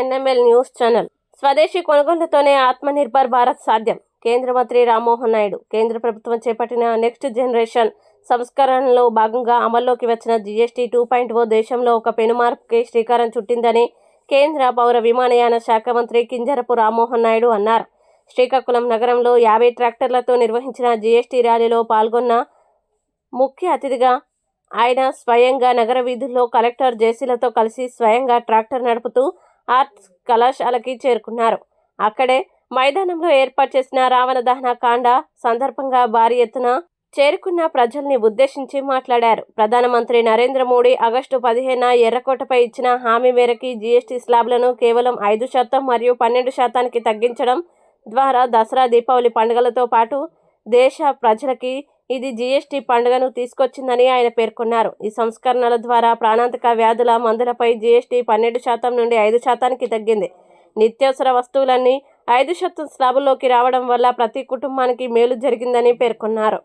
NML news channel. స్వదేశీ కొనుగోళ్ళతోనే ఆత్మనిర్భర్ భారత్ సాధ్యం. కేంద్ర మంత్రి రామ్మోహన్ నాయుడు కేంద్ర ప్రభుత్వం చేపట్టిన నెక్స్ట్ జనరేషన్ సంస్కరణలో భాగంగా అమల్లోకి వచ్చిన జీఎస్టీ టూ పాయింట్ ఓ దేశంలో ఒక పెనుమార్పుకి శ్రీకారం చుట్టిందని కేంద్ర పౌర విమానయాన శాఖ మంత్రి కింజరపు రామ్మోహన్ నాయుడు అన్నారు. శ్రీకాకుళం నగరంలో యాభై ట్రాక్టర్లతో నిర్వహించిన జీఎస్టీ ర్యాలీలో పాల్గొన్న ముఖ్య అతిథిగా ఆయన స్వయంగా నగర వీధుల్లో కలెక్టర్ జేసీలతో కలిసి స్వయంగా ట్రాక్టర్ నడుపుతూ ఆర్ట్స్ కళాశాలకి చేరుకున్నారు. అక్కడే మైదానంలో ఏర్పాటు చేసిన రావణ దహన కాండ సందర్భంగా భారీ ఎత్తున చేరుకున్న ప్రజల్ని ఉద్దేశించి మాట్లాడారు. ప్రధానమంత్రి నరేంద్ర మోడీ ఆగస్టు పదిహేన ఎర్రకోటపై ఇచ్చిన హామీ మేరకి జీఎస్టీ స్లాబ్లను కేవలం ఐదు శాతం మరియు పన్నెండు శాతానికి తగ్గించడం ద్వారా దసరా దీపావళి పండుగలతో పాటు దేశ ప్రజలకి ఇది జీఎస్టీ పండుగను తీసుకొచ్చిందని ఆయన పేర్కొన్నారు. ఈ సంస్కరణల ద్వారా ప్రాణాంతక వ్యాధుల మందులపై జీఎస్టీ పన్నెండు శాతం నుండి ఐదు శాతానికి తగ్గింది. నిత్యావసర వస్తువులన్నీ ఐదు శాతం స్లాబుల్లోకి రావడం వల్ల ప్రతి కుటుంబానికి మేలు జరిగిందని పేర్కొన్నారు.